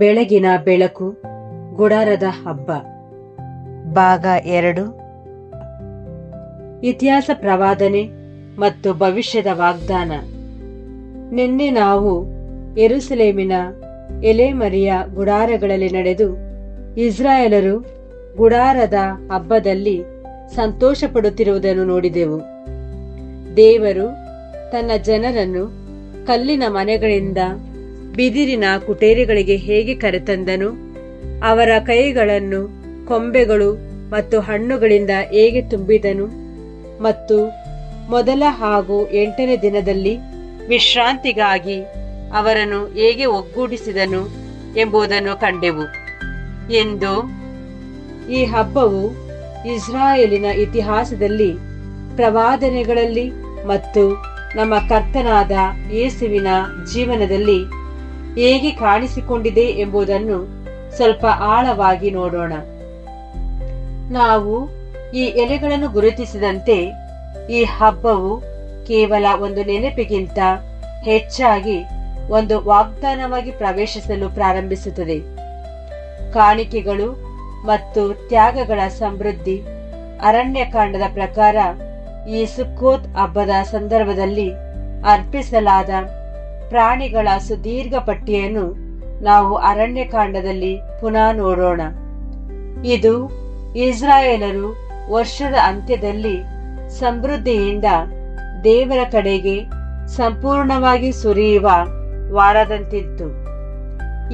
ಬೆಳಗಿನ ಬೆಳಕು ಗುಡಾರದ ಹಬ್ಬ. ಭಾಗ ಎರಡು. ಇತಿಹಾಸ ಪ್ರವಾದನೆ ಮತ್ತು ಭವಿಷ್ಯದ ವಾಗ್ದಾನ. ನಿನ್ನೆ ನಾವು ಎರುಸಲೇಮಿನ ಎಲೆಮರಿಯ ಗುಡಾರಗಳಲ್ಲಿ ನಡೆದು ಇಸ್ರಾಯೇಲರು ಗುಡಾರದ ಹಬ್ಬದಲ್ಲಿ ಸಂತೋಷ ಪಡುತ್ತಿರುವುದನ್ನು ನೋಡಿದೆವು. ದೇವರು ತನ್ನ ಜನರನ್ನು ಕಲ್ಲಿನ ಮನೆಗಳಿಂದ ಬಿದಿರಿನ ಕುಟೇರಿಗಳಿಗೆ ಹೇಗೆ ಕರೆತಂದನು? ಅವರ ಕೈಗಳನ್ನು, ಕೊಂಬೆಗಳು ಮತ್ತು ಹಣ್ಣುಗಳಿಂದ ಹೇಗೆ ತುಂಬಿದನು? ಮತ್ತು ಮೊದಲ ಹಾಗೂ ಎಂಟನೇ ದಿನದಲ್ಲಿ ವಿಶ್ರಾಂತಿಗಾಗಿ ಅವರನ್ನು ಹೇಗೆ ಒಗ್ಗೂಡಿಸಿದನು ಎಂಬುದನ್ನು ಕಂಡೆವು ಎಂದು ಈ ಹಬ್ಬವು ಇಸ್ರಾಯೇಲಿನ ಇತಿಹಾಸದಲ್ಲಿ, ಪ್ರವಾದನೆಗಳಲ್ಲಿ ಮತ್ತು ನಮ್ಮ ಕರ್ತನಾದ ಯೇಸುವಿನ ಜೀವನದಲ್ಲಿ ಹೇಗೆ ಕಾಣಿಸಿಕೊಂಡಿದೆ ಎಂಬುದನ್ನು ಸ್ವಲ್ಪ ಆಳವಾಗಿ ನೋಡೋಣ. ನಾವು ಈ ಎಲೆಗಳನ್ನು ಗುರುತಿಸಿದಂತೆ ಈ ಹಬ್ಬವು ಕೇವಲ ಒಂದು ನೆನಪಿಗಿಂತ ಹೆಚ್ಚಾಗಿ ಒಂದು ವಾಗ್ದಾನವಾಗಿ ಪ್ರವೇಶಿಸಲು ಪ್ರಾರಂಭಿಸುತ್ತದೆ. ಕಾಣಿಕೆಗಳು ಮತ್ತು ತ್ಯಾಗಗಳ ಸಮೃದ್ಧಿ ಅರಣ್ಯಕಾಂಡದ ಪ್ರಕಾರ ಈ ಸುಕ್ಕೋತ್ ಹಬ್ಬದ ಸಂದರ್ಭದಲ್ಲಿ ಅರ್ಪಿಸಲಾದ ಪ್ರಾಣಿಗಳ ಸುದೀರ್ಘ ಪಟ್ಟಿಯನ್ನು ನಾವು ಅರಣ್ಯಕಾಂಡದಲ್ಲಿ ಪುನಃ ನೋಡೋಣ. ಇದು ಇಸ್ರಾಯೇಲರು ವರ್ಷದ ಅಂತ್ಯದಲ್ಲಿ ಸಮೃದ್ಧಿಯಿಂದ ದೇವರ ಕಡೆಗೆ ಸಂಪೂರ್ಣವಾಗಿ ಸುರಿಯುವ ವಾರದಂತಿತ್ತು.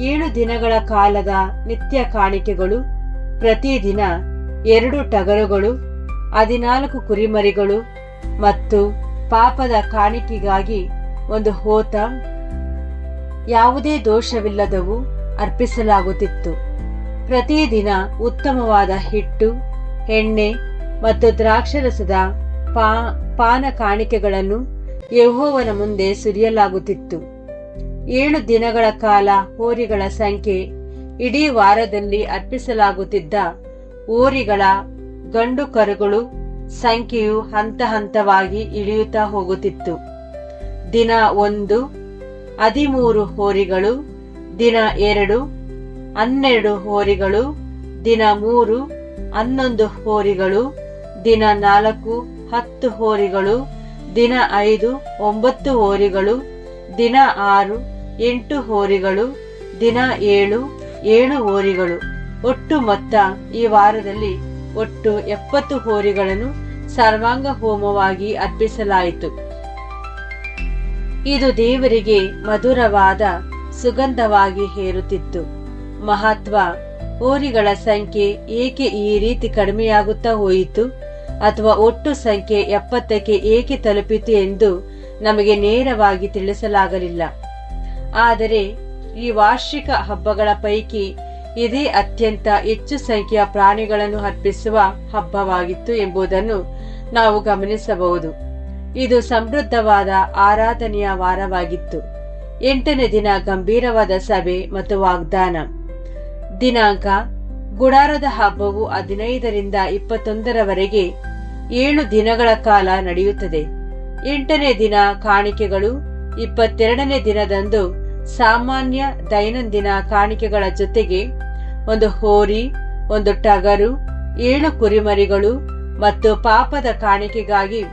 ಏಳು ದಿನಗಳ ಕಾಲದ ನಿತ್ಯ ಕಾಣಿಕೆಗಳು ಪ್ರತಿದಿನ ಎರಡು ಟಗರುಗಳು, ಹದಿನಾಲ್ಕು ಕುರಿಮರಿಗಳು ಮತ್ತು ಪಾಪದ ಕಾಣಿಕೆಗಾಗಿ ಒಂದು ಹೋತ ಯಾವುದೇ ದೋಷವಿಲ್ಲದವು ಅರ್ಪಿಸಲಾಗುತ್ತಿತ್ತು. ಪ್ರತಿದಿನ ಉತ್ತಮವಾದ ಹಿಟ್ಟು, ಎಣ್ಣೆ ಮತ್ತು ದ್ರಾಕ್ಷರಸದ ಪಾ, ಪಾನ ಕಾಣಿಕೆಗಳನ್ನು ಯಹೋವನ ಮುಂದೆ ಸುರಿಯಲಾಗುತ್ತಿತ್ತು. ಏಳು ದಿನಗಳ ಕಾಲ ಹೋರಿಗಳ ಸಂಖ್ಯೆ ಇಡೀ ವಾರದಲ್ಲಿ ಅರ್ಪಿಸಲಾಗುತ್ತಿದ್ದ ಹೋರಿಗಳ ಗಂಡು ಕರುಗಳು ಸಂಖ್ಯೆಯು ಹಂತ ಹಂತವಾಗಿ ಇಳಿಯುತ್ತಾ ಹೋಗುತ್ತಿತ್ತು. ದಿನ ಒಂದು, ಹದಿಮೂರು ಹೋರಿಗಳು, ದಿನ ಎರಡು, ಹನ್ನೆರಡು ಹೋರಿಗಳು, ದಿನ ಮೂರು, ಹನ್ನೊಂದು ಹೋರಿಗಳು, ದಿನ ನಾಲ್ಕು, ಹತ್ತು ಹೋರಿಗಳು, ದಿನ ಐದು, ಒಂಬತ್ತು ಹೋರಿಗಳು, ದಿನ ಆರು, ಎಂಟು ಹೋರಿಗಳು, ದಿನ ಏಳು ಏಳು ಹೋರಿಗಳು. ಒಟ್ಟು ಮೊತ್ತ ಈ ವಾರದಲ್ಲಿ ಒಟ್ಟು ಎಪ್ಪತ್ತು ಹೋರಿಗಳನ್ನು ಸರ್ವಾಂಗ ಹೋಮವಾಗಿ ಅರ್ಪಿಸಲಾಯಿತು. ಇದು ದೇವರಿಗೆ ಮಧುರವಾದ ಸುಗಂಧವಾಗಿ ಹೇರುತ್ತಿತ್ತು. ಮಹತ್ವ ಹೋರಿಗಳ ಸಂಖ್ಯೆ ಏಕೆ ಈ ರೀತಿ ಕಡಿಮೆಯಾಗುತ್ತಾ ಹೋಯಿತು? ಅಥವಾ ಒಟ್ಟು ಸಂಖ್ಯೆ ಎಪ್ಪತ್ತಕ್ಕೆ ಏಕೆ ತಲುಪಿತು ಎಂದು ನಮಗೆ ನೇರವಾಗಿ ತಿಳಿಸಲಾಗಲಿಲ್ಲ. ಆದರೆ ಈ ವಾರ್ಷಿಕ ಹಬ್ಬಗಳ ಪೈಕಿ ಇದೇ ಅತ್ಯಂತ ಹೆಚ್ಚು ಸಂಖ್ಯೆಯ ಪ್ರಾಣಿಗಳನ್ನು ಅರ್ಪಿಸುವ ಹಬ್ಬವಾಗಿತ್ತು ಎಂಬುದನ್ನು ನಾವು ಗಮನಿಸಬಹುದು. ಇದು ಸಮೃದ್ಧವಾದ ಆರಾಧನೆಯ ವಾರವಾಗಿತ್ತು. ಎಂಟನೇ ದಿನ ಗಂಭೀರವಾದ ಸಭೆ ಮತ್ತು ವಾಗ್ದಾನ. ದಿನಾಂಕ, ಗುಡಾರದ ಹಬ್ಬವು ಹದಿನೈದರಿಂದ ಇಪ್ಪತ್ತೊಂದರವರೆಗೆ ಏಳು ದಿನಗಳ ಕಾಲ ನಡೆಯುತ್ತದೆ. ಎಂಟನೇ ದಿನ ಕಾಣಿಕೆಗಳು, ಇಪ್ಪತ್ತೆರಡನೇ ದಿನದಂದು ಸಾಮಾನ್ಯ ದೈನಂದಿನ ಕಾಣಿಕೆಗಳ ಜೊತೆಗೆ ಒಂದು ಹೋರಿ, ಒಂದು ಟಗರು, ಏಳು ಕುರಿಮರಿಗಳು ಮತ್ತು ಪಾಪದ ಕಾಣಿಕೆಗಾಗಿ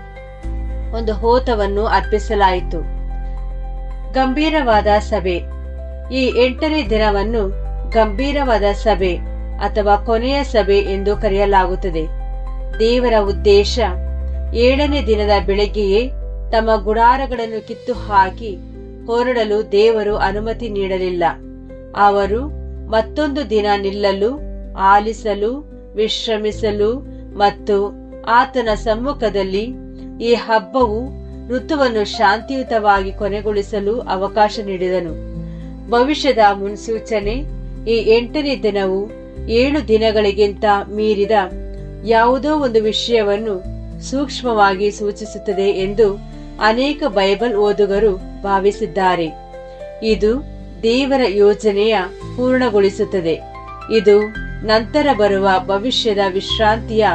ಒಂದು ಹೋತವನ್ನು ಅರ್ಪಿಸಲಾಯಿತು. ಗಂಭೀರವಾದ ಸಭೆ. ಈ ಎಂಟನೇ ದಿನವನ್ನು ಗಂಭೀರವಾದ ಸಭೆ ಅಥವಾ ಕೊನೆಯ ಸಭೆ ಎಂದು ಕರೆಯಲಾಗುತ್ತದೆ. ದೇವರ ಉದ್ದೇಶ ಏಳನೇ ದಿನದ ಬೆಳಗ್ಗೆಯೇ ತಮ್ಮ ಗುಡಾರಗಳನ್ನು ಕಿತ್ತು ಹಾಕಿ ಹೊರಡಲು ದೇವರು ಅನುಮತಿ ನೀಡಲಿಲ್ಲ. ಅವರು ಮತ್ತೊಂದು ದಿನ ನಿಲ್ಲಲು, ಆಲಿಸಲು, ವಿಶ್ರಮಿಸಲು ಮತ್ತು ಆತನ ಸಮ್ಮುಖದಲ್ಲಿ ಈ ಹಬ್ಬವು ಋತುವನ್ನು ಶಾಂತಿಯುತವಾಗಿ ಕೊನೆಗೊಳಿಸಲು ಅವಕಾಶ ನೀಡಿದನು. ಭವಿಷ್ಯದ ಮುನ್ಸೂಚನೆ, ಈ ಎಂಟನೇ ದಿನವು ಏಳು ದಿನಗಳಿಗಿಂತ ಮೀರಿದ ಯಾವುದೋ ಒಂದು ವಿಷಯವನ್ನು ಸೂಕ್ಷ್ಮವಾಗಿ ಸೂಚಿಸುತ್ತದೆ ಎಂದು ಅನೇಕ ಬೈಬಲ್ ಓದುಗರು ಭಾವಿಸಿದ್ದಾರೆ. ಇದು ದೇವರ ಯೋಜನೆಯ ಪೂರ್ಣಗೊಳಿಸುತ್ತದೆ. ಇದು ನಂತರ ಬರುವ ಭವಿಷ್ಯದ ವಿಶ್ರಾಂತಿಯ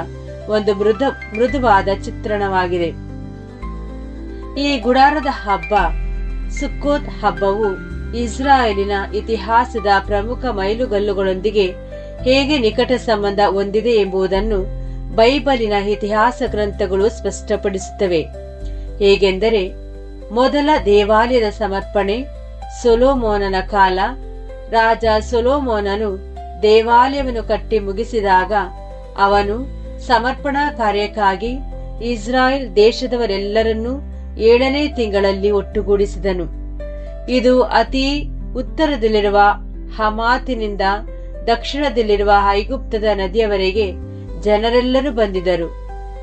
ಒಂದು ಮೃದು ಮೃದುವಾದ ಚಿತ್ರಣವಾಗಿದೆ. ಈ ಗುಡಾರದ ಹಬ್ಬ, ಸುಕ್ಕೋತ್ ಹಬ್ಬವು ಇಸ್ರಾಯೇಲಿನ ಇತಿಹಾಸದ ಪ್ರಮುಖ ಮೈಲುಗಲ್ಲುಗಳೊಂದಿಗೆ ಹೇಗೆ ನಿಕಟ ಸಂಬಂಧ ಹೊಂದಿದೆ ಎಂಬುದನ್ನು ಬೈಬಲಿನ ಇತಿಹಾಸ ಗ್ರಂಥಗಳು ಸ್ಪಷ್ಟಪಡಿಸುತ್ತವೆ. ಹೇಗೆಂದರೆ, ಮೊದಲ ದೇವಾಲಯದ ಸಮರ್ಪಣೆ, ಸೊಲೋಮೋನನ ಕಾಲ, ರಾಜ ಸೊಲೋಮೋನನು ದೇವಾಲಯವನ್ನು ಕಟ್ಟಿ ಮುಗಿಸಿದಾಗ ಅವನು ಸಮರ್ಪಣಾ ಕಾರ್ಯಕ್ಕಾಗಿ ಇಸ್ರಾಯೇಲ್ ದೇಶದವರೆಲ್ಲರನ್ನೂ ಏಳನೇ ತಿಂಗಳಲ್ಲಿ ಒಟ್ಟುಗೂಡಿಸಿದನು. ಇದು ಅತಿ ಉತ್ತರದಲ್ಲಿರುವ ಹಮಾತಿನಿಂದ ದಕ್ಷಿಣದಲ್ಲಿರುವ ಐಗುಪ್ತದ ನದಿಯವರೆಗೆ ಜನರೆಲ್ಲರೂ ಬಂದಿದರು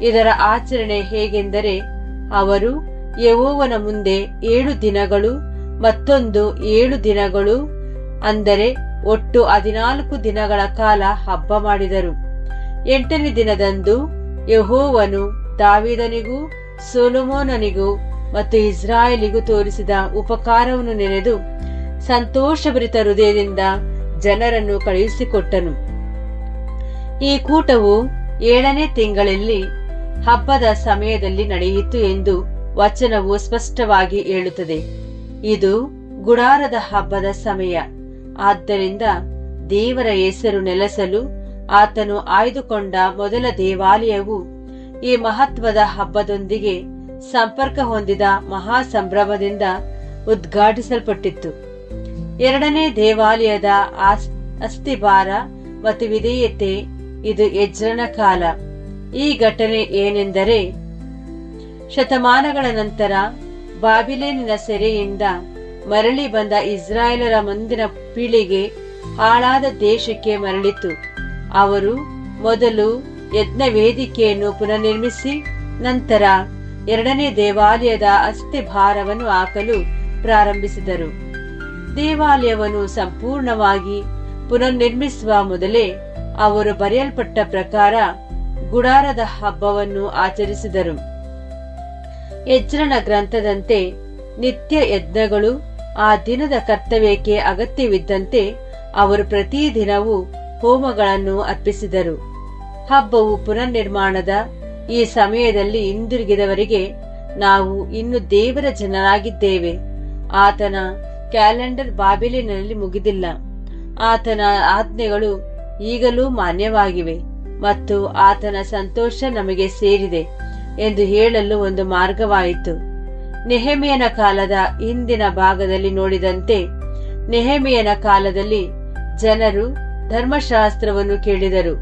ಇದರ ಆಚರಣೆ ಹೇಗೆಂದರೆ, ಅವರು ಯೆಹೋವನ ಮುಂದೆ ಏಳು ದಿನಗಳು ಮತ್ತೊಂದು ಏಳು ದಿನಗಳು, ಅಂದರೆ ಒಟ್ಟು ಹದಿನಾಲ್ಕು ದಿನಗಳ ಕಾಲ ಹಬ್ಬ ಮಾಡಿದರು. ಎಂಟನೇ ದಿನದಂದು ಯೆಹೋವನು ದಾವಿದನಿಗೂ ಸೊಲೊಮೋನನಿಗೂ ಮತ್ತು ಇಸ್ರಾಯೇಲಿಗೂ ತೋರಿಸಿದ ಉಪಕಾರವನ್ನು ನೆನೆದು ಸಂತೋಷಭರಿತ ಹೃದಯದಿಂದ ಜನರನ್ನು ಕಳುಹಿಸಿಕೊಟ್ಟನು. ಈ ಕೂಟವು ಏಳನೇ ತಿಂಗಳಲ್ಲಿ ಹಬ್ಬದ ಸಮಯದಲ್ಲಿ ನಡೆಯಿತು ಎಂದು ವಚನವು ಸ್ಪಷ್ಟವಾಗಿ ಹೇಳುತ್ತದೆ. ಇದು ಗುಡಾರದ ಹಬ್ಬದ ಸಮಯ. ಆದ್ದರಿಂದ ದೇವರ ಹೆಸರು ನೆಲೆಸಲು ಆತನು ಆಯ್ದುಕೊಂಡ ಮೊದಲ ದೇವಾಲಯವು ಈ ಮಹತ್ವದ ಹಬ್ಬದೊಂದಿಗೆ ಸಂಪರ್ಕ ಹೊಂದಿದ ಮಹಾ ಸಂಭ್ರಮದಿಂದ ಉದ್ಘಾಟಿಸಲ್ಪಟ್ಟಿತ್ತು. ಎರಡನೇ ದೇವಾಲಯದ ಅಸ್ಥಿಭಾರ ಮತ್ತು ವಿಧೇಯತೆ ಇದು ಯಜ್ರನ ಕಾಲ. ಈ ಘಟನೆ ಏನೆಂದರೆ, ಶತಮಾನಗಳ ನಂತರ ಬಾಬಿಲೇನಿನ ಸೆರೆಯಿಂದ ಮರಳಿ ಬಂದ ಇಸ್ರಾಯೇಲರ ಮುಂದಿನ ಪೀಳಿಗೆ ಹಾಳಾದ ದೇಶಕ್ಕೆ ಮರಳಿತು. ಅವರು ಮೊದಲು ಯಜ್ಞ ವೇದಿಕೆಯನ್ನು ಪುನರ್ನಿರ್ಮಿಸಿ, ನಂತರ ಎರಡನೇ ದೇವಾಲಯದ ಅಸ್ಥಿಭಾರವನ್ನು ಹಾಕಲು ಪ್ರಾರಂಭಿಸಿದರು. ದೇವಾಲಯವನ್ನು ಸಂಪೂರ್ಣವಾಗಿ ಪುನರ್ನಿರ್ಮಿಸುವ ಮೊದಲೇ ಅವರು ಬರೆಯಲ್ಪಟ್ಟ ಪ್ರಕಾರ ಗುಡಾರದ ಹಬ್ಬವನ್ನು ಆಚರಿಸಿದರು. ಯಜ್ರನ ಗ್ರಂಥದಂತೆ ನಿತ್ಯ ಯಜ್ಞಗಳು ಆ ದಿನದ ಕರ್ತವ್ಯಕ್ಕೆ ಅಗತ್ಯವಿದ್ದಂತೆ ಅವರು ಪ್ರತಿದಿನವೂ ಹೋಮಗಳನ್ನು ಅರ್ಪಿಸಿದರು. ಹಬ್ಬವು ಪುನರ್ನಿರ್ಮಾಣದ ಈ ಸಮಯದಲ್ಲಿ ಹಿಂದಿರುಗಿದವರಿಗೆ ನಾವು ಇನ್ನು ದೇವರ ಜನರಾಗಿದ್ದೇವೆ. ಆತನ ಕ್ಯಾಲೆಂಡರ್ ಬಾಬಿಲಿನಲ್ಲಿ ಮುಗಿದಿಲ್ಲ. ಆತನ ಆಜ್ಞೆಗಳು ಈಗಲೂ ಮಾನ್ಯವಾಗಿವೆ ಮತ್ತು ಆತನ ಸಂತೋಷ ನಮಗೆ ಸೇರಿದೆ ಎಂದು ಹೇಳಲು ಒಂದು ಮಾರ್ಗವಾಯಿತು. ನೆಹಮಿಯನ ಕಾಲದ ಹಿಂದಿನ ಭಾಗದಲ್ಲಿ ನೋಡಿದಂತೆ ನೆಹಮಿಯನ ಕಾಲದಲ್ಲಿ ಜನರು ಧರ್ಮಶಾಸ್ತ್ರವನ್ನು ಕೇಳಿದರು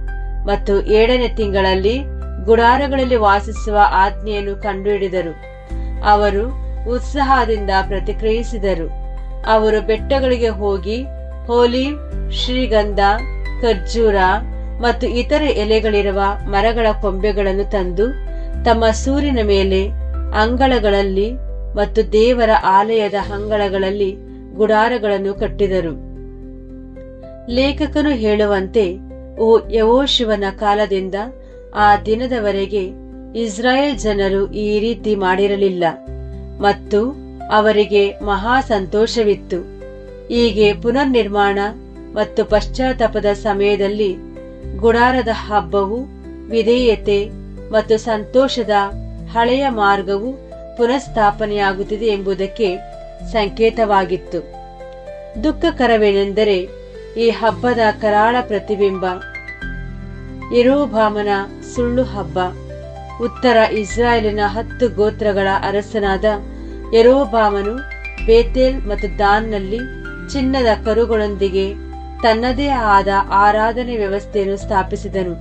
ಮತ್ತು ಏಳನೇ ತಿಂಗಳಲ್ಲಿ ಗುಡಾರಗಳಲ್ಲಿ ವಾಸಿಸುವ ಆಜ್ಞೆಯನ್ನು ಕಂಡುಹಿಡಿದರು. ಅವರು ಉತ್ಸಾಹದಿಂದ ಪ್ರತಿಕ್ರಿಯಿಸಿದರು. ಅವರು ಬೆಟ್ಟಗಳಿಗೆ ಹೋಗಿ ಹೋಲಿ, ಶ್ರೀಗಂಧ, ಖರ್ಜೂರ ಮತ್ತು ಇತರೆ ಎಲೆಗಳಿರುವ ಮರಗಳ ಕೊಂಬೆಗಳನ್ನು ತಂದು ತಮ್ಮ ಸೂರಿನ ಮೇಲೆ ಅಂಗಳಗಳಲ್ಲಿ ಮತ್ತು ದೇವರ ಆಲಯದ ಅಂಗಳಗಳಲ್ಲಿ ಗುಡಾರಗಳನ್ನು ಕಟ್ಟಿದರು. ಲೇಖಕನು ಹೇಳುವಂತೆ, ಓ ಯವೋಶಿವನ ಕಾಲದಿಂದ ಆ ದಿನದವರೆಗೆ ಇಸ್ರಾಯೇಲ್ ಜನರು ಈ ರೀತಿ ಮಾಡಿರಲಿಲ್ಲ ಮತ್ತು ಅವರಿಗೆ ಮಹಾ ಸಂತೋಷವಿತ್ತು. ಹೀಗೆ ಪುನರ್ನಿರ್ಮಾಣ ಮತ್ತು ಪಶ್ಚಾತ್ತಾಪದ ಸಮಯದಲ್ಲಿ ಗುಡಾರದ ಹಬ್ಬವು, ವಿಧೇಯತೆ ಮತ್ತು ಸಂತೋಷದ ಹಳೆಯ ಮಾರ್ಗವು ಪುನಃಸ್ಥಾಪನೆಯಾಗುತ್ತಿದೆ ಎಂಬುದಕ್ಕೆ ಸಂಕೇತವಾಗಿತ್ತು. ದುಃಖಕರವೇನೆಂದರೆ ಈ ಹಬ್ಬದ ಕರಾಳ ಪ್ರತಿಬಿಂಬ. ಇರೋಬಾಮನ ಸುಳ್ಳು ಹಬ್ಬ. ಉತ್ತರ ಇಸ್ರಾಯೇಲಿನ ಹತ್ತು ಗೋತ್ರಗಳ ಅರಸನಾದ ಯರೋಬಾಮನು ಬೇತೇಲ್ ಮತ್ತು ದಾನ್ನಲ್ಲಿ ಚಿನ್ನದ ಕರುಗಳೊಂದಿಗೆ ತನ್ನದೇ ಆದ ಆರಾಧನೆ ವ್ಯವಸ್ಥೆಯನ್ನು ಸ್ಥಾಪಿಸಿದನು.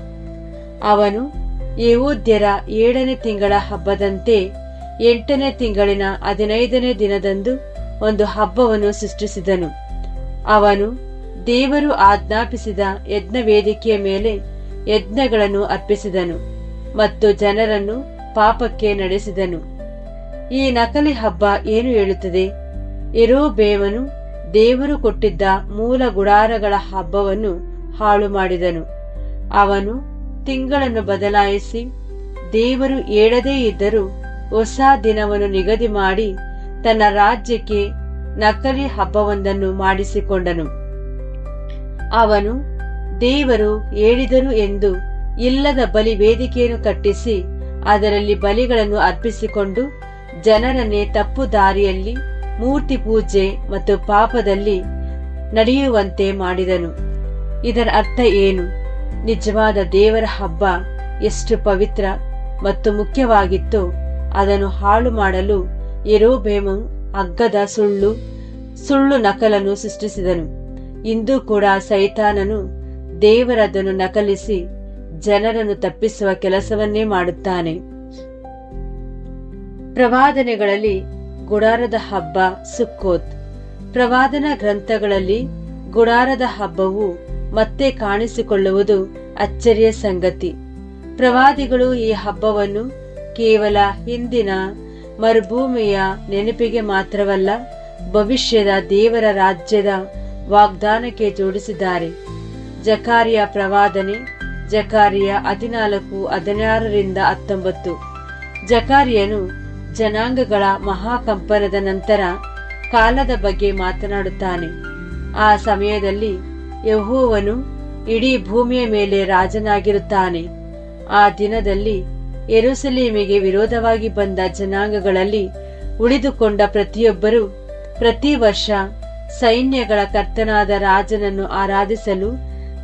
ಅವನು ಯಹೂದ್ಯರ ಏಳನೇ ತಿಂಗಳ ಹಬ್ಬದಂತೆ ಎಂಟನೇ ತಿಂಗಳಿನ ಹದಿನೈದನೇ ದಿನದಂದು ಒಂದು ಹಬ್ಬವನ್ನು ಸೃಷ್ಟಿಸಿದನು. ಅವನು ದೇವರು ಆಜ್ಞಾಪಿಸಿದ ಯಜ್ಞ ವೇದಿಕೆಯ ಮೇಲೆ ಯಜ್ಞಗಳನ್ನು ಅರ್ಪಿಸಿದನು ಮತ್ತು ಜನರನ್ನು ಪಾಪಕ್ಕೆ ನಡೆಸಿದನು. ಈ ನಕಲಿ ಹಬ್ಬ ಏನು ಹೇಳುತ್ತದೆ? ಎರೋಬೇವನು ದೇವರು ಕೊಟ್ಟಿದ್ದ ಮೂಲ ಗುಡಾರಗಳ ಹಬ್ಬವನ್ನು ಹಾಳು ಮಾಡಿದನು. ಅವನು ತಿಂಗಳನ್ನು ಬದಲಾಯಿಸಿ ದೇವರು ಏಳದೇ ಇದ್ದರೂ ಹೊಸ ದಿನವನ್ನು ನಿಗದಿ ಮಾಡಿ ತನ್ನ ರಾಜ್ಯಕ್ಕೆ ನಕಲಿ ಹಬ್ಬವೊಂದನ್ನು ಮಾಡಿಸಿಕೊಂಡನು. ಅವನು, ದೇವರು ಹೇಳಿದರು ಎಂದು ಇಲ್ಲದ ಬಲಿ ವೇದಿಕೆಯನ್ನು ಕಟ್ಟಿಸಿ ಅದರಲ್ಲಿ ಬಲಿಗಳನ್ನು ಅರ್ಪಿಸಿಕೊಂಡು ಜನರನ್ನೇ ತಪ್ಪು ದಾರಿಯಲ್ಲಿ, ಮೂರ್ತಿ ಪೂಜೆ ಮತ್ತು ಪಾಪದಲ್ಲಿ ನಡೆಯುವಂತೆ ಮಾಡಿದನು. ಇದರ ಅರ್ಥ ಏನು? ನಿಜವಾದ ದೇವರ ಹಬ್ಬ ಎಷ್ಟು ಪವಿತ್ರ ಮತ್ತು ಮುಖ್ಯವಾಗಿತ್ತು. ಅದನ್ನು ಹಾಳು ಮಾಡಲು ಎರೋಬೇಮು ಅಗ್ಗದ ಸುಳ್ಳು ಸುಳ್ಳು ನಕಲನ್ನು ಸೃಷ್ಟಿಸಿದನು. ಇಂದು ಕೂಡ ಸೈತಾನನು ದೇವರದನ್ನು ನಕಲಿಸಿ ಜನರನ್ನು ತಪ್ಪಿಸುವ ಕೆಲಸವನ್ನೇ ಮಾಡುತ್ತಾನೆ. ಪ್ರವಾದನೆಗಳಲ್ಲಿ ಗುಡಾರದ ಹಬ್ಬ ಸುಕ್ಕೋತ್. ಪ್ರವಾದನ ಗ್ರಂಥಗಳಲ್ಲಿ ಗುಡಾರದ ಹಬ್ಬವು ಮತ್ತೆ ಕಾಣಿಸಿಕೊಳ್ಳುವುದು ಅಚ್ಚರಿಯ ಸಂಗತಿ. ಪ್ರವಾದಿಗಳು ಈ ಹಬ್ಬವನ್ನು ಕೇವಲ ಹಿಂದಿನ ಮರುಭೂಮಿಯ ನೆನಪಿಗೆ ಮಾತ್ರವಲ್ಲ, ಭವಿಷ್ಯದ ದೇವರ ರಾಜ್ಯದ ವಾಗ್ದಾನಕ್ಕೆ ಜೋಡಿಸಿದ್ದಾರೆ. ಜಕಾರಿಯ ಪ್ರವಾದನೆ, ಜಕಾರಿಯ ಹದಿನಾಲ್ಕು, ಹದಿನಾರರಿಂದ ಹತ್ತೊಂಬತ್ತು. ಜಕಾರಿಯನು ಜನಾಂಗಗಳ ಮಹಾಕಂಪನದ ನಂತರ ಕಾಲದ ಬಗ್ಗೆ ಮಾತನಾಡುತ್ತಾನೆ. ಆ ಸಮಯದಲ್ಲಿ ಯಹೋವನು ಇಡೀ ಭೂಮಿಯ ಮೇಲೆ ರಾಜನಾಗಿರುತ್ತಾನೆ. ಆ ದಿನದಲ್ಲಿ ಎರುಸಲೀಮಿಗೆ ವಿರೋಧವಾಗಿ ಬಂದ ಜನಾಂಗಗಳಲ್ಲಿ ಉಳಿದುಕೊಂಡ ಪ್ರತಿಯೊಬ್ಬರು ಪ್ರತಿ ವರ್ಷ ಸೈನ್ಯಗಳ ಕರ್ತನಾದ ರಾಜನನ್ನು ಆರಾಧಿಸಲು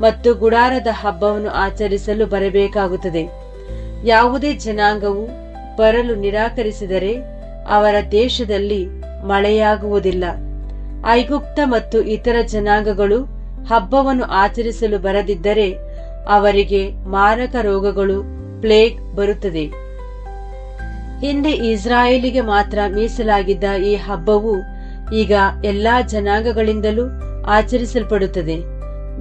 ಮತ್ತು ಗುಡಾರದ ಹಬ್ಬವನ್ನು ಆಚರಿಸಲು ಬರಬೇಕಾಗುತ್ತದೆ. ಯಾವುದೇ ಜನಾಂಗವು ಬರಲು ನಿರಾಕರಿಸಿದರೆ ಅವರ ದೇಶದಲ್ಲಿ ಮಳೆಯಾಗುವುದಿಲ್ಲ. ಐಗುಪ್ತ ಮತ್ತು ಇತರ ಜನಾಂಗಗಳು ಹಬ್ಬವನ್ನು ಆಚರಿಸಲು ಬರದಿದ್ದರೆ ಅವರಿಗೆ ಮಾರಕ ರೋಗಗಳು, ಪ್ಲೇಗ್ ಬರುತ್ತದೆ. ಹಿಂದೆ ಇಸ್ರಾಯೇಲಿಗೆ ಮಾತ್ರ ಮೀಸಲಾಗಿದ್ದ ಈ ಹಬ್ಬವು ಈಗ ಎಲ್ಲಾ ಜನಾಂಗಗಳಿಂದಲೂ ಆಚರಿಸಲ್ಪಡುತ್ತದೆ.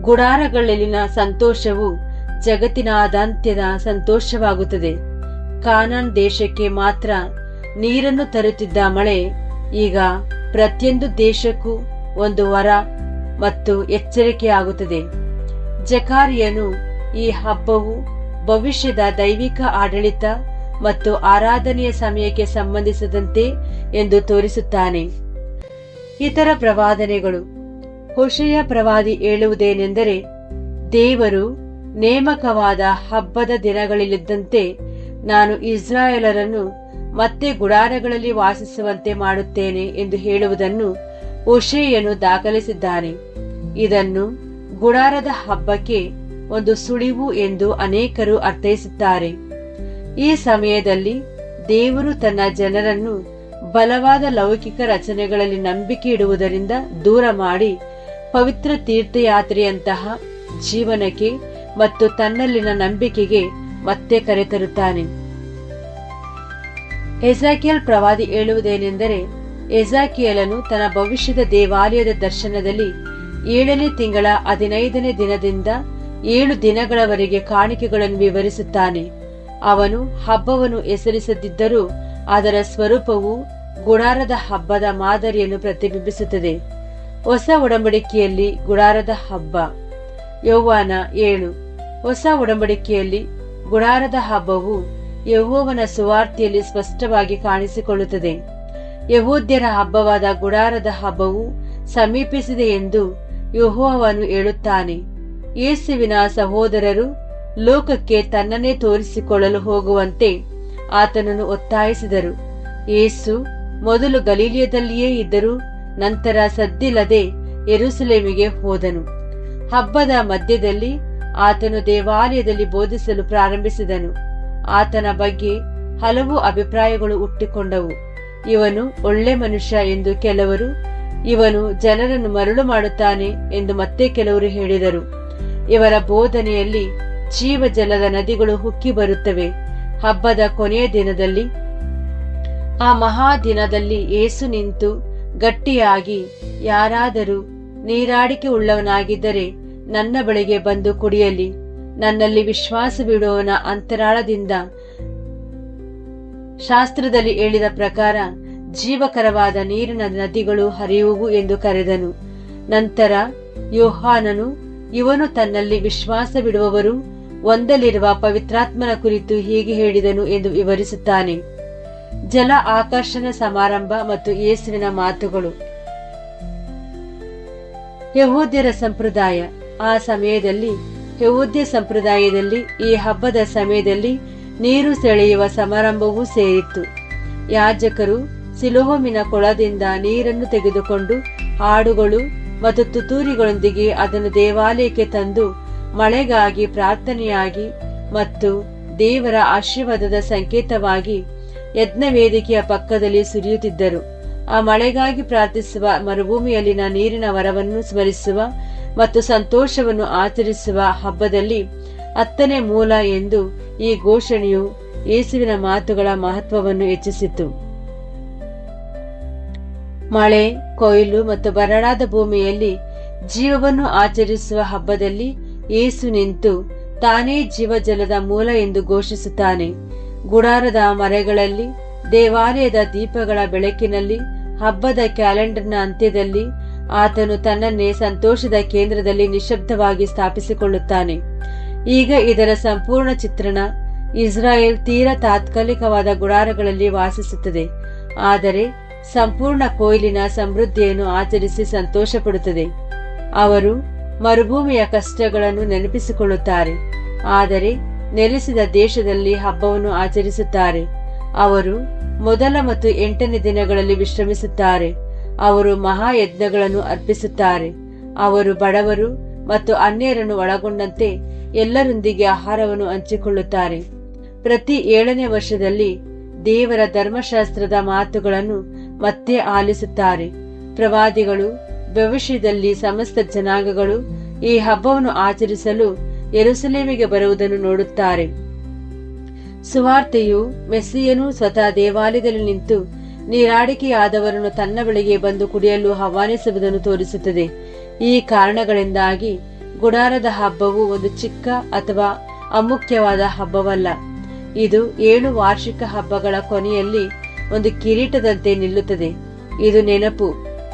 ಗುಡಾರಗಳಲ್ಲಿನ ಸಂತೋಷವು ಜಗತ್ತಿನಾದಾಂತ್ಯದ ಸಂತೋಷವಾಗುತ್ತದೆ. ಕಾನಾನ್ ದೇಶಕ್ಕೆ ಮಾತ್ರ ನೀರನ್ನು ತರುತ್ತಿದ್ದ ಮಳೆ ಈಗ ಪ್ರತಿಯೊಂದು ದೇಶಕ್ಕೂ ಒಂದು ವರ ಮತ್ತು ಎಚ್ಚರಿಕೆಯಾಗುತ್ತದೆ ಜಕಾರಿಯನು ಈ ಹಬ್ಬವು ಭವಿಷ್ಯದ ದೈವಿಕ ಆಡಳಿತ ಮತ್ತು ಆರಾಧನೆಯ ಸಮಯಕ್ಕೆ ಸಂಬಂಧಿಸಿದಂತೆ ಎಂದು ತೋರಿಸುತ್ತಾನೆ. ಇತರ ಪ್ರವಾದನೆಗಳು. ಹೊಷೆಯ ಪ್ರವಾದಿ ಹೇಳುವುದೇನೆಂದರೆ, ದೇವರು ನೇಮಕವಾದ ಹಬ್ಬದ ದಿನಗಳಲ್ಲಿದ್ದಂತೆ ನಾನು ಇಸ್ರಾಯೇಲರನ್ನು ಮತ್ತೆ ಗುಡಾರಗಳಲ್ಲಿ ವಾಸಿಸುವಂತೆ ಮಾಡುತ್ತೇನೆ ಎಂದು ಹೇಳುವುದನ್ನು ಒಶೇಯನು ದಾಖಲಿಸಿದ್ದಾನೆ. ಇದನ್ನು ಗುಡಾರದ ಹಬ್ಬಕ್ಕೆ ಒಂದು ಸುಳಿವು ಎಂದು ಅನೇಕರು ಅರ್ಥೈಸುತ್ತಾರೆ. ಈ ಸಮಯದಲ್ಲಿ ದೇವರು ತನ್ನ ಜನರನ್ನು ಬಲವಾದ ಲೌಕಿಕ ರಚನೆಗಳಲ್ಲಿ ನಂಬಿಕೆ ಇಡುವುದರಿಂದ ದೂರ ಮಾಡಿ ಪವಿತ್ರ ತೀರ್ಥಯಾತ್ರೆಯಂತಹ ಜೀವನಕ್ಕೆ ಮತ್ತು ತನ್ನಲ್ಲಿನ ನಂಬಿಕೆಗೆ ಮತ್ತೆ ಕರೆತರುತ್ತಾನೆ ಎಜಾಕಿಯಲ್ ಪ್ರವಾದಿ ಹೇಳುವುದೇನೆಂದರೆ, ಎಜಾಕಿಯಲನು ತನ್ನ ಭವಿಷ್ಯದ ದೇವಾಲಯದ ದರ್ಶನದಲ್ಲಿ ಏಳನೇ ತಿಂಗಳ ಹದಿನೈದನೇ ದಿನದಿಂದ ಏಳು ದಿನಗಳವರೆಗೆ ಕಾಣಿಕೆಗಳನ್ನು ವಿವರಿಸುತ್ತಾನೆ. ಅವನು ಹಬ್ಬವನ್ನು ಹೆಸರಿಸದಿದ್ದರೂ ಅದರ ಸ್ವರೂಪವು ಗುಡಾರದ ಹಬ್ಬದ ಮಾದರಿಯನ್ನು ಪ್ರತಿಬಿಂಬಿಸುತ್ತದೆ. ಹೊಸ ಒಡಂಬಡಿಕೆಯಲ್ಲಿ ಗುಡಾರದ ಹಬ್ಬ. ಯೌವಾನ ಏಳು. ಹೊಸ ಒಡಂಬಡಿಕೆಯಲ್ಲಿ ಗುಡಾರದ ಹಬ್ಬವು ಯಹೋವನ ಸುವಾರ್ತೆಯಲ್ಲಿ ಸ್ಪಷ್ಟವಾಗಿ ಕಾಣಿಸಿಕೊಳ್ಳುತ್ತದೆ. ಯಹೂದ್ಯರ ಹಬ್ಬವಾದ ಗುಡಾರದ ಹಬ್ಬವು ಸಮೀಪಿಸಿದೆ ಎಂದು ಯಹೋವನು ಹೇಳುತ್ತಾನೆ. ಯೇಸುವಿನ ಸಹೋದರರು ಲೋಕಕ್ಕೆ ತನ್ನನ್ನೇ ತೋರಿಸಿಕೊಳ್ಳಲು ಹೋಗುವಂತೆ ಆತನನ್ನು ಒತ್ತಾಯಿಸಿದರು. ಯೇಸು ಮೊದಲು ಗಲೀಲಿಯದಲ್ಲಿಯೇ ಇದ್ದರು ನಂತರ ಸದ್ದಿಲ್ಲದೆ ಎರುಸಲೇಮಿಗೆ ಹೋದನು. ಹಬ್ಬದ ಮಧ್ಯದಲ್ಲಿ ಆತನು ದೇವಾಲಯದಲ್ಲಿ ಬೋಧಿಸಲು ಪ್ರಾರಂಭಿಸಿದನು. ಆತನ ಬಗ್ಗೆ ಹಲವು ಅಭಿಪ್ರಾಯಗಳು ಹುಟ್ಟಿಕೊಂಡವು. ಇವನು ಒಳ್ಳೆ ಮನುಷ್ಯ ಎಂದು ಕೆಲವರು, ಇವನು ಜನರನ್ನು ಮರಳು ಮಾಡುತ್ತಾನೆ ಎಂದು ಮತ್ತೆ ಕೆಲವರು ಹೇಳಿದರು. ಇವರ ಬೋಧನೆಯಲ್ಲಿ ಜೀವಜಲದ ನದಿಗಳು ಹುಕ್ಕಿ ಬರುತ್ತವೆ. ಹಬ್ಬದ ಕೊನೆಯ ದಿನದಲ್ಲಿ ಆ ಮಹಾ ದಿನದಲ್ಲಿ ಏಸು ನಿಂತು ಗಟ್ಟಿಯಾಗಿ, ಯಾರಾದರೂ ನೀರಾಡಿಕೆ ಉಳ್ಳವನಾಗಿದ್ದರೆ ನನ್ನ ಬಳಿಗೆ ಬಂದು ಕುಡಿಯಲಿ. ನನ್ನಲ್ಲಿ ವಿಶ್ವಾಸವಿಡುವವನ ಅಂತರಾಳದಿಂದ ಶಾಸ್ತ್ರದಲ್ಲಿ ಹೇಳಿದ ಪ್ರಕಾರ ಜೀವಕರವಾದ ನೀರಿನ ನದಿಗಳು ಹರಿಯುವು ಎಂದು ಕರೆದನು. ನಂತರ ಯೋಹಾನನು, ಇವನು ತನ್ನಲ್ಲಿ ವಿಶ್ವಾಸವಿಡುವವರು ಒಂದಲಿರುವ ಪವಿತ್ರಾತ್ಮನ ಕುರಿತು ಹೀಗೆ ಹೇಳಿದನು ಎಂದು ವಿವರಿಸುತ್ತಾನೆ. ಜಲ ಆಕರ್ಷಣ ಸಮಾರಂಭ ಮತ್ತು ಯೇಸುವಿನ ಮಾತುಗಳು. ಯಹೂದ್ಯರ ಸಂಪ್ರದಾಯ, ಆ ಸಮಯದಲ್ಲಿ, ಯಹೂದ್ಯ ಸಂಪ್ರದಾಯದಲ್ಲಿ, ಈ ಹಬ್ಬದ ಸಮಯದಲ್ಲಿ ನೀರು ಸೆಳೆಯುವ ಸಮಾರಂಭವೂ ಸೇರಿತ್ತು. ಯಾಜಕರು ಸಿಲೋಹಮಿನ ಕೊಳದಿಂದ ನೀರನ್ನು ತೆಗೆದುಕೊಂಡು ಹಾಡುಗಳು ಮತ್ತು ತುತೂರಿಗಳೊಂದಿಗೆ ಅದನ್ನು ದೇವಾಲಯಕ್ಕೆ ತಂದು ಮಳೆಗಾಗಿ ಪ್ರಾರ್ಥನೆಯಾಗಿ ಮತ್ತು ದೇವರ ಆಶೀರ್ವಾದದ ಸಂಕೇತವಾಗಿ ಯಜ್ಞ ವೇದಿಕೆಯ ಪಕ್ಕದಲ್ಲಿ ಸುರಿಯುತ್ತಿದ್ದರು. ಆ ಮಳೆಗಾಗಿ ಪ್ರಾರ್ಥಿಸುವ ಮರುಭೂಮಿಯಲ್ಲಿನ ನೀರಿನ ವರವನ್ನು ಸ್ಮರಿಸುವ ಮತ್ತು ಸಂತೋಷವನ್ನು ಆಚರಿಸುವ ಹಬ್ಬದಲ್ಲಿ ಹತ್ತನೇ ಮೂಲ ಎಂದು ಈ ಘೋಷಣೆಯು ಯೇಸುವಿನ ಮಾತುಗಳ ಮಹತ್ವವನ್ನು ಹೆಚ್ಚಿಸಿತು. ಮಳೆ, ಕೊಯ್ಲು ಮತ್ತು ಬರಡಾದ ಭೂಮಿಯಲ್ಲಿ ಜೀವವನ್ನು ಆಚರಿಸುವ ಹಬ್ಬದಲ್ಲಿ ಏಸು ನಿಂತು ತಾನೇ ಜೀವಜಲದ ಮೂಲ ಎಂದು ಘೋಷಿಸುತ್ತಾನೆ. ಗುಡಾರದ ಮರೆಗಳಲ್ಲಿ, ದೇವಾಲಯದ ದೀಪಗಳ ಬೆಳಕಿನಲ್ಲಿ, ಹಬ್ಬದ ಕ್ಯಾಲೆಂಡರ್ನ ಅಂತ್ಯದಲ್ಲಿ ಆತನು ತನ್ನನ್ನೇ ಸಂತೋಷದ ಕೇಂದ್ರದಲ್ಲಿ ನಿಶಬ್ದವಾಗಿ ಸ್ಥಾಪಿಸಿಕೊಳ್ಳುತ್ತಾನೆ. ಈಗ ಇದರ ಸಂಪೂರ್ಣ ಚಿತ್ರಣ ಇಸ್ರಾಯೇಲ್ ತೀರ ತಾತ್ಕಾಲಿಕವಾದ ಗುಡಾರಗಳಲ್ಲಿ ವಾಸಿಸುತ್ತದೆ. ಆದರೆ ಸಂಪೂರ್ಣ ಕೊಯ್ಲಿನ ಸಮೃದ್ಧಿಯನ್ನು ಆಚರಿಸಿ ಸಂತೋಷಪಡುತ್ತದೆ. ಅವರು ಮರುಭೂಮಿಯ ಕಷ್ಟಗಳನ್ನು ನೆನಪಿಸಿಕೊಳ್ಳುತ್ತಾರೆ. ಆದರೆ ನೆಲೆಸಿದ ದೇಶದಲ್ಲಿ ಹಬ್ಬವನ್ನು ಆಚರಿಸುತ್ತಾರೆ. ಅವರು ಮೊದಲ ಮತ್ತು ಎಂಟನೇ ದಿನಗಳಲ್ಲಿ ವಿಶ್ರಮಿಸುತ್ತಾರೆ. ಅವರು ಮಹಾಯಜ್ಞಗಳನ್ನು ಅರ್ಪಿಸುತ್ತಾರೆ. ಅವರು ಬಡವರು ಮತ್ತು ಅನ್ಯರನ್ನು ಒಳಗೊಂಡಂತೆ ಎಲ್ಲರೊಂದಿಗೆ ಆಹಾರವನ್ನು ಹಂಚಿಕೊಳ್ಳುತ್ತಾರೆ. ಪ್ರತಿ ಏಳನೇ ವರ್ಷದಲ್ಲಿ ದೇವರ ಧರ್ಮಶಾಸ್ತ್ರದ ಮಾತುಗಳನ್ನು ಮತ್ತೆ ಆಲಿಸುತ್ತಾರೆ. ಪ್ರವಾದಿಗಳು ಭವಿಷ್ಯದಲ್ಲಿ ಸಮಸ್ತ ಜನಾಂಗಗಳು ಈ ಹಬ್ಬವನ್ನು ಆಚರಿಸಲು ಯೆರೂಸಲೇಮಿಗೆ ಬರುವುದನ್ನು ನೋಡುತ್ತಾರೆ. ಸುವಾರ್ತೆಯು ಮೆಸ್ಸಿಯನು ಸ್ವತಃ ದೇವಾಲಯದಲ್ಲಿ ನಿಂತು ನೀರಾಡಿಕೆಯಾದವರನ್ನು ತನ್ನ ಬಳಿಗೆ ಬಂದು ಕುಡಿಯಲು ಹವಾನಿಸುವುದನ್ನು ತೋರಿಸುತ್ತದೆ. ಈ ಕಾರಣಗಳಿಂದಾಗಿ ಗುಡಾರದ ಹಬ್ಬವು ಒಂದು ಚಿಕ್ಕ ಅಥವಾ ಅಮುಖ್ಯವಾದ ಹಬ್ಬವಲ್ಲ. ಇದು ಏಳು ವಾರ್ಷಿಕ ಹಬ್ಬಗಳ ಕೊನೆಯಲ್ಲಿ ಒಂದು ಕಿರೀಟದಂತೆ ನಿಲ್ಲುತ್ತದೆ. ಇದು ನೆನಪು,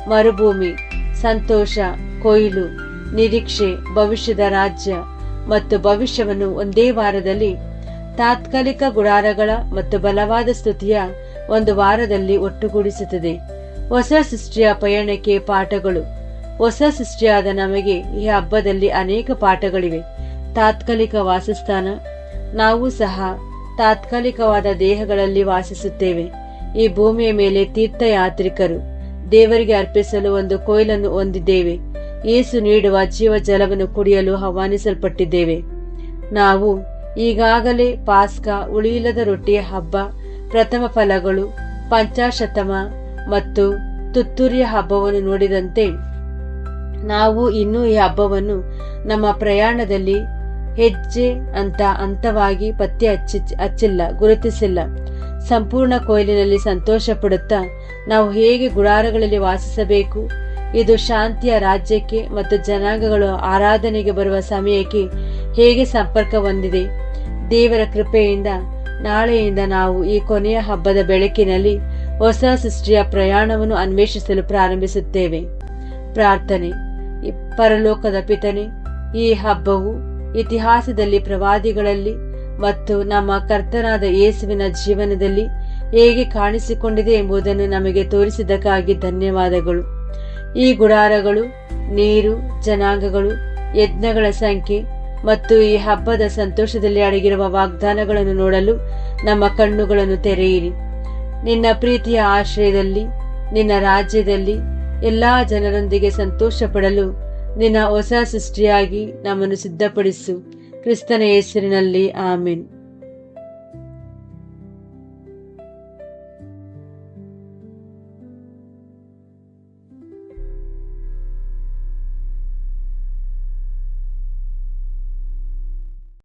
ಮರುಭೂಮಿ, ಸಂತೋಷ, ಕೊಯ್ಲು, ನಿರೀಕ್ಷೆ, ಭವಿಷ್ಯದ ರಾಜ್ಯ. ಮತ್ತು ಭವಿಷ್ಯವನ್ನು ಒಂದೇ ವಾರದಲ್ಲಿ ತಾತ್ಕಾಲಿಕ ಗುಡಾರಗಳ ಮತ್ತು ಬಲವಾದ ಸ್ತುತಿಯ ಒಂದು ವಾರದಲ್ಲಿ ಒಟ್ಟುಗೂಡಿಸುತ್ತದೆ. ಹೊಸ ಸೃಷ್ಟಿಯ ಪಯಣಕ್ಕೆ ಪಾಠಗಳು. ಹೊಸ ಸೃಷ್ಟಿಯಾದ ನಮಗೆ ಈ ಹಬ್ಬದಲ್ಲಿ ಅನೇಕ ಪಾಠಗಳಿವೆ. ತಾತ್ಕಾಲಿಕ ವಾಸಸ್ಥಾನ. ನಾವು ಸಹ ತಾತ್ಕಾಲಿಕವಾದ ದೇಹಗಳಲ್ಲಿ ವಾಸಿಸುತ್ತೇವೆ. ಈ ಭೂಮಿಯ ಮೇಲೆ ತೀರ್ಥಯಾತ್ರಿಕರು ದೇವರಿಗೆ ಅರ್ಪಿಸಲು ಒಂದು ಕೊಯ್ಲನ್ನು ಹೊಂದಿದ್ದೇವೆ. ಏಸು ನೀಡುವ ಜೀವ ಜಲವನ್ನು ಕುಡಿಯಲು ಆಹ್ವಾನಿಸಲ್ಪಟ್ಟಿದ್ದೇವೆ. ನಾವು ಈಗಾಗಲೇ ಪಾಸ್ಕಾ ಉಳಿಯಿಲ್ಲದ ರೊಟ್ಟಿಯ ಹಬ್ಬ, ಪ್ರಥಮ ಫಲಗಳು, ಪಂಚಾಶತಮ ಮತ್ತು ತುತ್ತೂರಿಯ ಹಬ್ಬವನ್ನು ನೋಡಿದಂತೆ ನಾವು ಇನ್ನೂ ಈ ಹಬ್ಬವನ್ನು ನಮ್ಮ ಪ್ರಯಾಣದಲ್ಲಿ ಹೆಜ್ಜೆ ಅಂತ ಹಂತವಾಗಿ ಪತ್ತೆ ಹಚ್ಚಿ, ಹಚ್ಚಿಲ್ಲ, ಗುರುತಿಸಿಲ್ಲ. ಸಂಪೂರ್ಣ ಕೊಯ್ಲಿನಲ್ಲಿ ಸಂತೋಷ ಪಡುತ್ತಾ ನಾವು ಹೇಗೆ ಗುಡಾರಗಳಲ್ಲಿ ವಾಸಿಸಬೇಕು? ಇದು ಶಾಂತಿಯ ರಾಜ್ಯಕ್ಕೆ ಮತ್ತು ಜನಾಂಗಗಳು ಆರಾಧನೆಗೆ ಬರುವ ಸಮಯಕ್ಕೆ ಹೇಗೆ ಸಂಪರ್ಕ ಹೊಂದಿದೆ? ದೇವರ ಕೃಪೆಯಿಂದ ನಾಳೆಯಿಂದ ನಾವು ಈ ಕೊನೆಯ ಹಬ್ಬದ ಬೆಳಕಿನಲ್ಲಿ ಹೊಸ ಸೃಷ್ಟಿಯ ಪ್ರಯಾಣವನ್ನು ಅನ್ವೇಷಿಸಲು ಪ್ರಾರಂಭಿಸುತ್ತೇವೆ. ಪ್ರಾರ್ಥನೆ. ಪರಲೋಕದ ಪಿತನೆ, ಈ ಹಬ್ಬವು ಇತಿಹಾಸದಲ್ಲಿ ಪ್ರವಾದಿಗಳಲ್ಲಿ ಮತ್ತು ನಮ್ಮ ಕರ್ತನಾದ ಯೇಸುವಿನ ಜೀವನದಲ್ಲಿ ಹೇಗೆ ಕಾಣಿಸಿಕೊಂಡಿದೆ ಎಂಬುದನ್ನು ನಮಗೆ ತೋರಿಸಿದ್ದಕ್ಕಾಗಿ ಧನ್ಯವಾದಗಳು. ಈ ಗುಡಾರಗಳು, ನೀರು, ಜನಾಂಗಗಳು, ಯಜ್ಞಗಳ ಸಂಖ್ಯೆ ಮತ್ತು ಈ ಹಬ್ಬದ ಸಂತೋಷದಲ್ಲಿ ಅಡಗಿರುವ ವಾಗ್ದಾನಗಳನ್ನು ನೋಡಲು ನಮ್ಮ ಕಣ್ಣುಗಳನ್ನು ತೆರೆಯಿರಿ. ನಿನ್ನ ಪ್ರೀತಿಯ ಆಶ್ರಯದಲ್ಲಿ, ನಿನ್ನ ರಾಜ್ಯದಲ್ಲಿ ಎಲ್ಲಾ ಜನರೊಂದಿಗೆ ಸಂತೋಷ ಪಡಲು ನಿನ್ನ ಹೊಸ ಸೃಷ್ಟಿಯಾಗಿ ನಮ್ಮನ್ನು ಸಿದ್ಧಪಡಿಸು. ಕ್ರಿಸ್ತನ ಹೆಸರಿನಲ್ಲಿ ಆಮೆನ್.